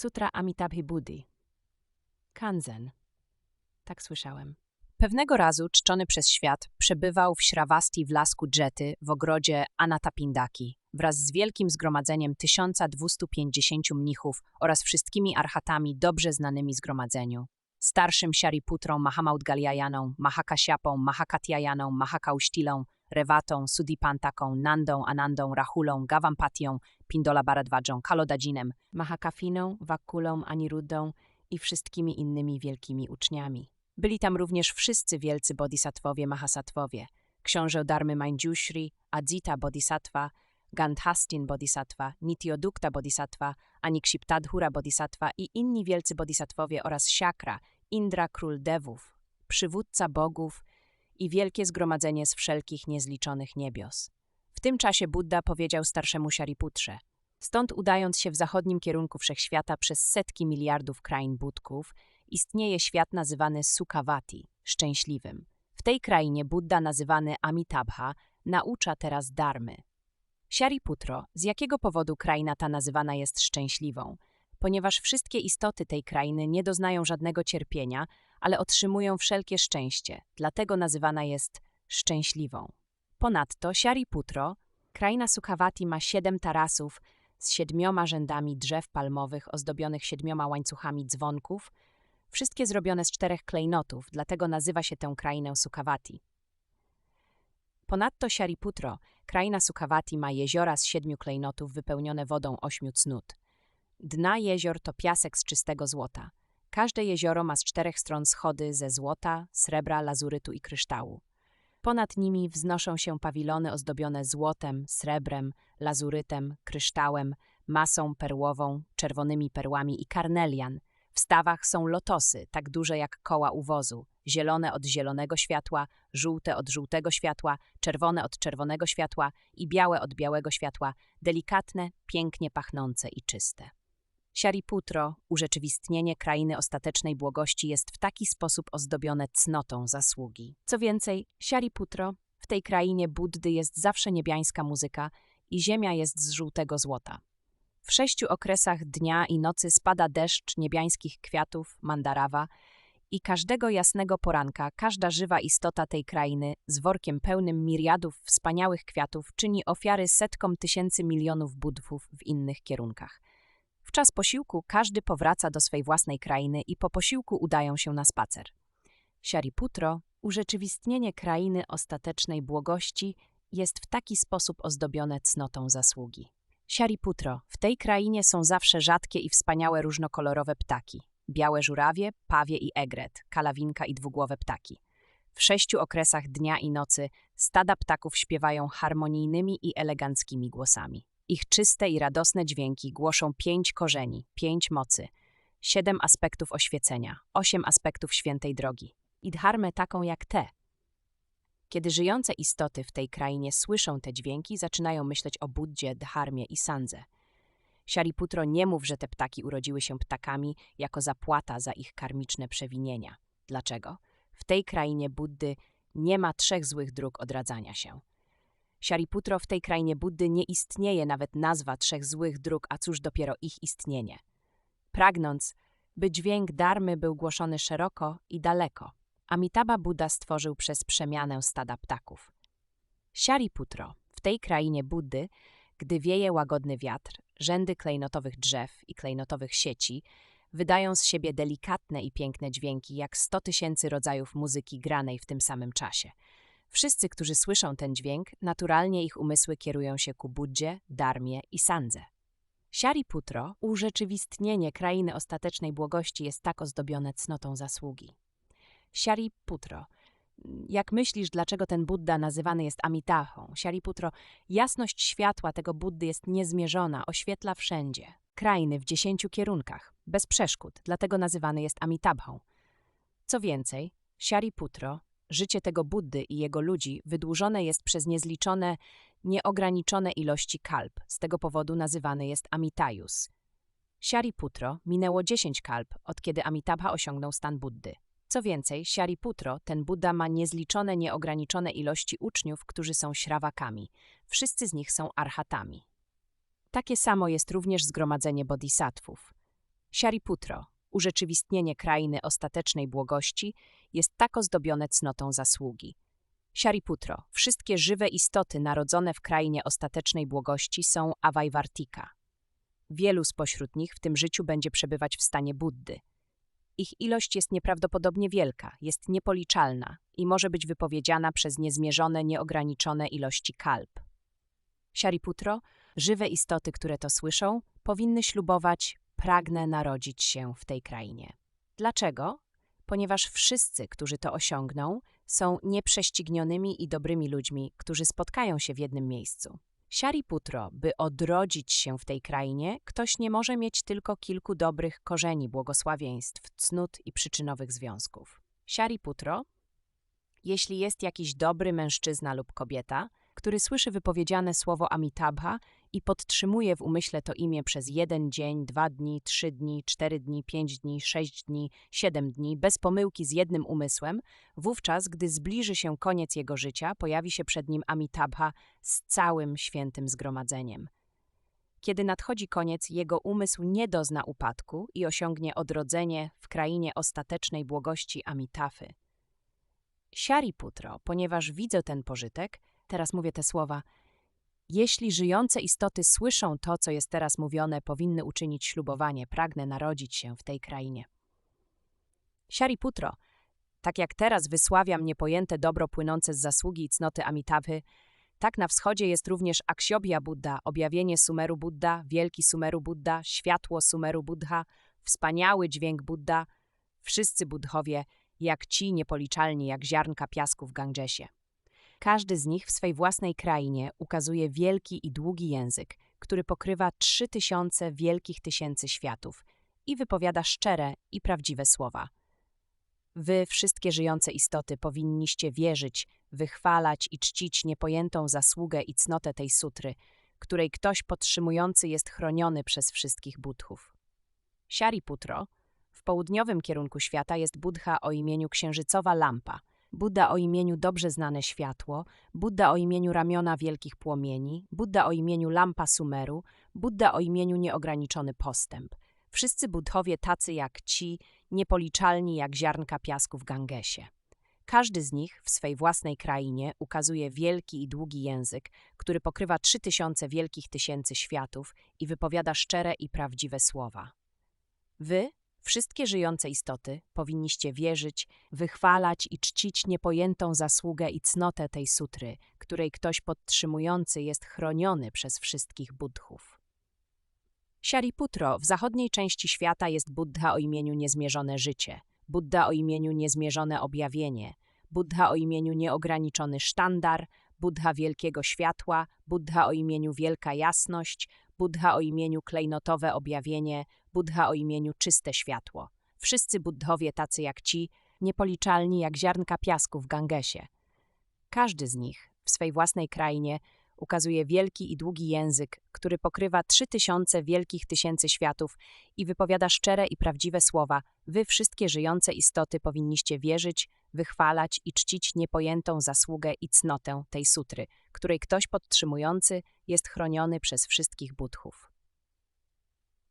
Sutra Amitabhi Buddhi. Kanzen. Tak słyszałem. Pewnego razu czczony przez świat przebywał w Śrawasti w lasku Dżety w ogrodzie Anatapindaki wraz z wielkim zgromadzeniem 1250 mnichów oraz wszystkimi arhatami dobrze znanymi zgromadzeniu. Starszym Siariputrom Mahamaudgaliajaną, Mahakasiapą, Mahakatyajaną, Mahakausztilą, Rewatą, Sudipantaką, Nandą, Anandą, Rahulą, Gavampatią, Pindola Bharadwają, Kalodadzinem, Mahakafiną, Wakulą, Aniruddą i wszystkimi innymi wielkimi uczniami. Byli tam również wszyscy wielcy bodhisattwowie Mahasatwowie, książę Dharmy Manjushri, Adzita Bodhisattva, Gandhastin Bodhisattva, Nityodukta Bodhisattva, Anikshiptadhura Bodhisattva i inni wielcy bodhisattwowie oraz Siakra, Indra król devów, przywódca bogów i wielkie zgromadzenie z wszelkich niezliczonych niebios. W tym czasie Buddha powiedział starszemu Siariputrze, stąd udając się w zachodnim kierunku wszechświata przez setki miliardów krain budków, istnieje świat nazywany Sukhavati, szczęśliwym. W tej krainie Buddha nazywany Amitabha naucza teraz darmy. Siariputro, z jakiego powodu kraina ta nazywana jest szczęśliwą? Ponieważ wszystkie istoty tej krainy nie doznają żadnego cierpienia, ale otrzymują wszelkie szczęście, dlatego nazywana jest szczęśliwą. Ponadto Siariputro, kraina Sukhavati ma siedem tarasów z siedmioma rzędami drzew palmowych ozdobionych siedmioma łańcuchami dzwonków, wszystkie zrobione z czterech klejnotów, dlatego nazywa się tę krainę Sukhavati. Ponadto Siariputro, kraina Sukhavati ma jeziora z siedmiu klejnotów wypełnione wodą ośmiu cnót. Dna jezior to piasek z czystego złota. Każde jezioro ma z czterech stron schody ze złota, srebra, lazurytu i kryształu. Ponad nimi wznoszą się pawilony ozdobione złotem, srebrem, lazurytem, kryształem, masą perłową, czerwonymi perłami i karnelian. W stawach są lotosy, tak duże jak koła uwozu, zielone od zielonego światła, żółte od żółtego światła, czerwone od czerwonego światła i białe od białego światła, delikatne, pięknie pachnące i czyste. Siariputro, urzeczywistnienie krainy ostatecznej błogości, jest w taki sposób ozdobione cnotą zasługi. Co więcej, Siariputro, w tej krainie Buddy jest zawsze niebiańska muzyka i ziemia jest z żółtego złota. W sześciu okresach dnia i nocy spada deszcz niebiańskich kwiatów, mandarawa, i każdego jasnego poranka każda żywa istota tej krainy z workiem pełnym miriadów wspaniałych kwiatów czyni ofiary setkom tysięcy milionów budwów w innych kierunkach. W czas posiłku każdy powraca do swej własnej krainy i po posiłku udają się na spacer. Siariputro, urzeczywistnienie krainy ostatecznej błogości, jest w taki sposób ozdobione cnotą zasługi. Siariputro, w tej krainie są zawsze rzadkie i wspaniałe różnokolorowe ptaki. Białe żurawie, pawie i egret, kalawinka i dwugłowe ptaki. W sześciu okresach dnia i nocy stada ptaków śpiewają harmonijnymi i eleganckimi głosami. Ich czyste i radosne dźwięki głoszą pięć korzeni, pięć mocy, siedem aspektów oświecenia, osiem aspektów świętej drogi i dharmę taką jak te. Kiedy żyjące istoty w tej krainie słyszą te dźwięki, zaczynają myśleć o Buddzie, dharmie i sandze. Siariputro, nie mów, że te ptaki urodziły się ptakami jako zapłata za ich karmiczne przewinienia. Dlaczego? W tej krainie Buddy nie ma trzech złych dróg odradzania się. Siariputro, w tej krainie Buddy nie istnieje nawet nazwa trzech złych dróg, a cóż dopiero ich istnienie. Pragnąc, by dźwięk darmy był głoszony szeroko i daleko, Amitabha Buddha stworzył przez przemianę stada ptaków. Siariputro, w tej krainie Buddy, gdy wieje łagodny wiatr, rzędy klejnotowych drzew i klejnotowych sieci wydają z siebie delikatne i piękne dźwięki, jak sto tysięcy rodzajów muzyki granej w tym samym czasie – Wszyscy, którzy słyszą ten dźwięk, naturalnie ich umysły kierują się ku Buddzie, Darmie i Sandze. Siariputro, urzeczywistnienie krainy ostatecznej błogości jest tak ozdobione cnotą zasługi. Siariputro, jak myślisz, dlaczego ten Buddha nazywany jest Amitahą? Siariputro, jasność światła tego Buddy jest niezmierzona, oświetla wszędzie. Krainy w dziesięciu kierunkach, bez przeszkód, dlatego nazywany jest Amitabhą. Co więcej, Siariputro, Życie tego Buddy i jego ludzi wydłużone jest przez niezliczone, nieograniczone ilości kalp. Z tego powodu nazywany jest Amitayus. Siariputro minęło 10 kalp, od kiedy Amitabha osiągnął stan Buddy. Co więcej, Siariputro, ten Buddha ma niezliczone, nieograniczone ilości uczniów, którzy są śrawakami. Wszyscy z nich są arhatami. Takie samo jest również zgromadzenie bodhisatwów. Siariputro, urzeczywistnienie krainy ostatecznej błogości, jest tak ozdobione cnotą zasługi. Siariputro, wszystkie żywe istoty narodzone w krainie ostatecznej błogości są Avaivartika. Wielu spośród nich w tym życiu będzie przebywać w stanie Buddy. Ich ilość jest nieprawdopodobnie wielka, jest niepoliczalna i może być wypowiedziana przez niezmierzone, nieograniczone ilości kalb. Siariputro, żywe istoty, które to słyszą, powinny ślubować pragnę narodzić się w tej krainie. Dlaczego? Ponieważ wszyscy, którzy to osiągną, są nieprześcignionymi i dobrymi ludźmi, którzy spotkają się w jednym miejscu. Siariputro, by odrodzić się w tej krainie, ktoś nie może mieć tylko kilku dobrych korzeni błogosławieństw, cnót i przyczynowych związków. Siariputro, jeśli jest jakiś dobry mężczyzna lub kobieta, który słyszy wypowiedziane słowo Amitabha i podtrzymuje w umyśle to imię przez jeden dzień, dwa dni, trzy dni, cztery dni, pięć dni, sześć dni, siedem dni, bez pomyłki z jednym umysłem, wówczas, gdy zbliży się koniec jego życia, pojawi się przed nim Amitabha z całym świętym zgromadzeniem. Kiedy nadchodzi koniec, jego umysł nie dozna upadku i osiągnie odrodzenie w krainie ostatecznej błogości Amitafy. Siariputro, ponieważ widzę ten pożytek, teraz mówię te słowa, jeśli żyjące istoty słyszą to, co jest teraz mówione, powinny uczynić ślubowanie, pragnę narodzić się w tej krainie. Siariputro, tak jak teraz wysławiam niepojęte dobro płynące z zasługi i cnoty Amitabhy, tak na wschodzie jest również Aksiobia Buddha, objawienie Sumeru Buddha, wielki Sumeru Buddha, światło Sumeru Buddha, wspaniały dźwięk Buddha, wszyscy Budhowie, jak ci niepoliczalni jak ziarnka piasku w Gangesie. Każdy z nich w swej własnej krainie ukazuje wielki i długi język, który pokrywa trzy tysiące wielkich tysięcy światów i wypowiada szczere i prawdziwe słowa. Wy, wszystkie żyjące istoty, powinniście wierzyć, wychwalać i czcić niepojętą zasługę i cnotę tej sutry, której ktoś podtrzymujący jest chroniony przez wszystkich budhów. Siariputro, w południowym kierunku świata jest Buddha o imieniu Księżycowa Lampa – Buddha o imieniu dobrze znane światło, Buddha o imieniu ramiona wielkich płomieni, Buddha o imieniu lampa Sumeru, Buddha o imieniu nieograniczony postęp. Wszyscy Budhowie tacy jak ci, niepoliczalni jak ziarnka piasku w Gangesie. Każdy z nich w swej własnej krainie ukazuje wielki i długi język, który pokrywa trzy tysiące wielkich tysięcy światów i wypowiada szczere i prawdziwe słowa. Wy, Wszystkie żyjące istoty powinniście wierzyć, wychwalać i czcić niepojętą zasługę i cnotę tej sutry, której ktoś podtrzymujący jest chroniony przez wszystkich budhów. Siariputro w zachodniej części świata jest Buddha o imieniu Niezmierzone Życie, Buddha o imieniu Niezmierzone Objawienie, Buddha o imieniu Nieograniczony Sztandar, Buddha Wielkiego Światła, Buddha o imieniu Wielka Jasność, Buddha o imieniu Klejnotowe Objawienie, Buddha o imieniu Czyste Światło. Wszyscy Buddhowie tacy jak ci, niepoliczalni jak ziarnka piasku w Gangesie. Każdy z nich w swej własnej krainie ukazuje wielki i długi język, który pokrywa trzy tysiące wielkich tysięcy światów i wypowiada szczere i prawdziwe słowa. Wy, wszystkie żyjące istoty, powinniście wierzyć, wychwalać i czcić niepojętą zasługę i cnotę tej sutry, której ktoś podtrzymujący jest chroniony przez wszystkich budhów.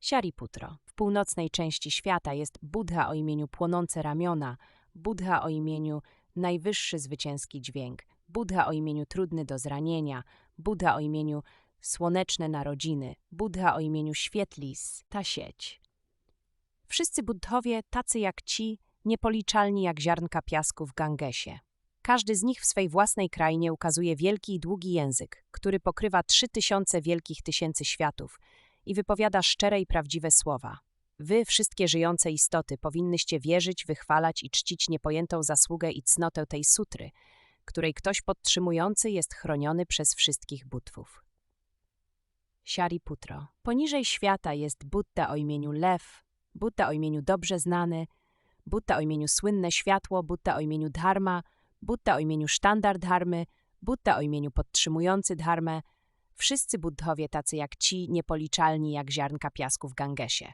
Siariputro. W północnej części świata jest Buddha o imieniu Płonące Ramiona, Buddha o imieniu Najwyższy Zwycięski Dźwięk, Buddha o imieniu Trudny do Zranienia, Buddha o imieniu Słoneczne Narodziny, Buddha o imieniu Świetlis, ta sieć. Wszyscy Buddhowie, tacy jak ci, niepoliczalni jak ziarnka piasku w Gangesie. Każdy z nich w swej własnej krainie ukazuje wielki i długi język, który pokrywa trzy tysiące wielkich tysięcy światów i wypowiada szczere i prawdziwe słowa. Wy, wszystkie żyjące istoty, powinnyście wierzyć, wychwalać i czcić niepojętą zasługę i cnotę tej sutry, której ktoś podtrzymujący jest chroniony przez wszystkich butwów. Siariputro. Poniżej świata jest Buddha o imieniu Lew, Buddha o imieniu dobrze znany, Buddha o imieniu słynne światło, Buddha o imieniu Dharma, Buddha o imieniu sztandar Dharmy, Buddha o imieniu podtrzymujący Dharmę, wszyscy Buddhowie tacy jak ci, niepoliczalni jak ziarnka piasku w Gangesie.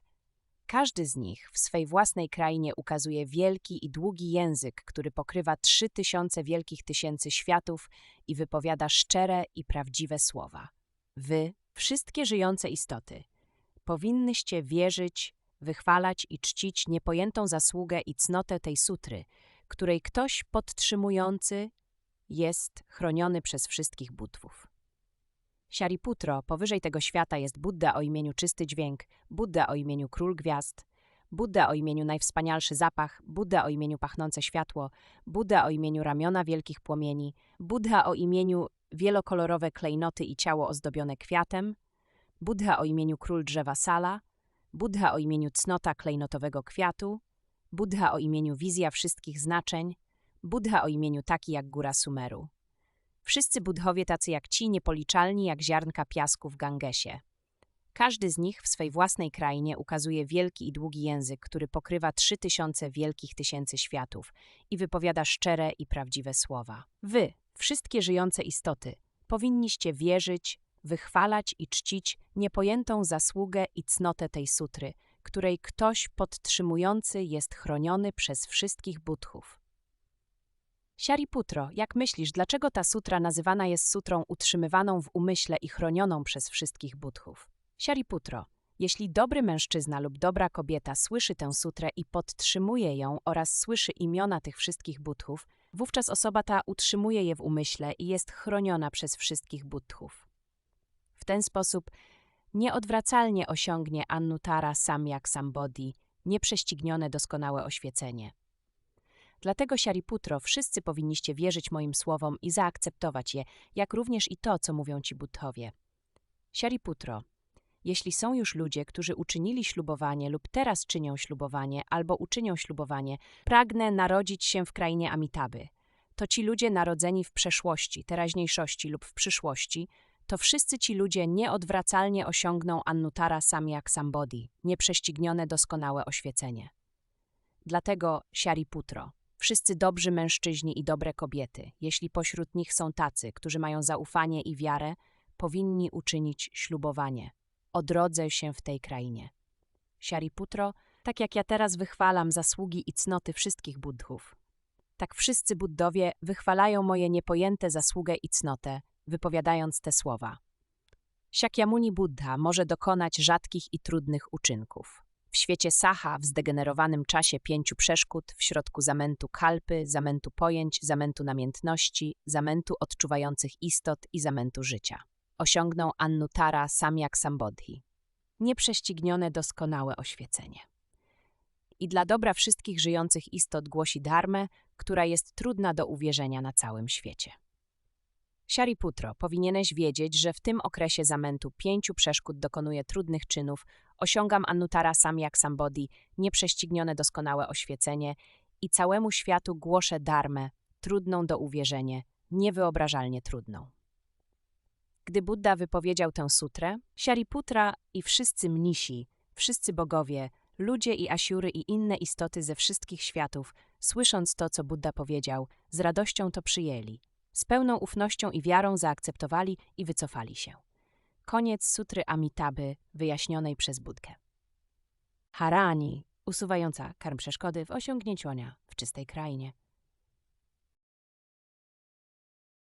Każdy z nich w swej własnej krainie ukazuje wielki i długi język, który pokrywa trzy tysiące wielkich tysięcy światów i wypowiada szczere i prawdziwe słowa. Wy, wszystkie żyjące istoty, powinnyście wierzyć, wychwalać i czcić niepojętą zasługę i cnotę tej sutry, której ktoś podtrzymujący jest chroniony przez wszystkich butwów. Siariputro, powyżej tego świata jest Buddha o imieniu Czysty Dźwięk, Buddha o imieniu Król Gwiazd, Buddha o imieniu Najwspanialszy Zapach, Buddha o imieniu Pachnące Światło, Buddha o imieniu Ramiona Wielkich Płomieni, Buddha o imieniu Wielokolorowe Klejnoty i Ciało ozdobione kwiatem, Buddha o imieniu Król Drzewa Sala, Buddha o imieniu Cnota Klejnotowego Kwiatu, Buddha o imieniu Wizja Wszystkich Znaczeń, Buddha o imieniu taki jak Góra Sumeru. Wszyscy budhowie tacy jak ci, niepoliczalni jak ziarnka piasku w Gangesie. Każdy z nich w swej własnej krainie ukazuje wielki i długi język, który pokrywa trzy tysiące wielkich tysięcy światów i wypowiada szczere i prawdziwe słowa. Wy, wszystkie żyjące istoty, powinniście wierzyć, wychwalać i czcić niepojętą zasługę i cnotę tej sutry, której ktoś podtrzymujący jest chroniony przez wszystkich budhów. Siariputro, jak myślisz, dlaczego ta sutra nazywana jest sutrą utrzymywaną w umyśle i chronioną przez wszystkich budhów? Siariputro, jeśli dobry mężczyzna lub dobra kobieta słyszy tę sutrę i podtrzymuje ją oraz słyszy imiona tych wszystkich budhów, wówczas osoba ta utrzymuje je w umyśle i jest chroniona przez wszystkich budhów. W ten sposób nieodwracalnie osiągnie Annutara Samyak Sambodhi, nieprześcignione doskonałe oświecenie. Dlatego, Siariputro, wszyscy powinniście wierzyć moim słowom i zaakceptować je, jak również i to, co mówią ci budhowie. Siariputro, jeśli są już ludzie, którzy uczynili ślubowanie lub teraz czynią ślubowanie albo uczynią ślubowanie, pragnę narodzić się w krainie Amitaby. To ci ludzie narodzeni w przeszłości, teraźniejszości lub w przyszłości, to wszyscy ci ludzie nieodwracalnie osiągną Annutara Samyak Sambodhi, nieprześcignione doskonałe oświecenie. Dlatego, Siariputro, wszyscy dobrzy mężczyźni i dobre kobiety, jeśli pośród nich są tacy, którzy mają zaufanie i wiarę, powinni uczynić ślubowanie. Odrodzę się w tej krainie. Siariputro, tak jak ja teraz wychwalam zasługi i cnoty wszystkich buddhów, tak wszyscy buddowie wychwalają moje niepojęte zasługę i cnotę, wypowiadając te słowa. Shakyamuni Buddha może dokonać rzadkich i trudnych uczynków. W świecie Saha, w zdegenerowanym czasie pięciu przeszkód, w środku zamętu kalpy, zamętu pojęć, zamętu namiętności, zamętu odczuwających istot i zamętu życia. Osiągnął Annutara Samyak Sambodhi. Nieprześcignione doskonałe oświecenie. I dla dobra wszystkich żyjących istot głosi dharmę, która jest trudna do uwierzenia na całym świecie. Siariputro, powinieneś wiedzieć, że w tym okresie zamętu pięciu przeszkód dokonuje trudnych czynów, osiągam Annutara Samyak Sambodhi, nieprześcignione doskonałe oświecenie. I całemu światu głoszę darmę, trudną do uwierzenia, niewyobrażalnie trudną. Gdy Buddha wypowiedział tę sutrę, Siariputra i wszyscy mnisi, wszyscy bogowie, ludzie i asiury i inne istoty ze wszystkich światów, słysząc to, co Buddha powiedział, z radością to przyjęli – z pełną ufnością i wiarą zaakceptowali i wycofali się. Koniec sutry Amitaby wyjaśnionej przez Budkę. Harani, usuwająca karm przeszkody w osiągnięciu w czystej krainie.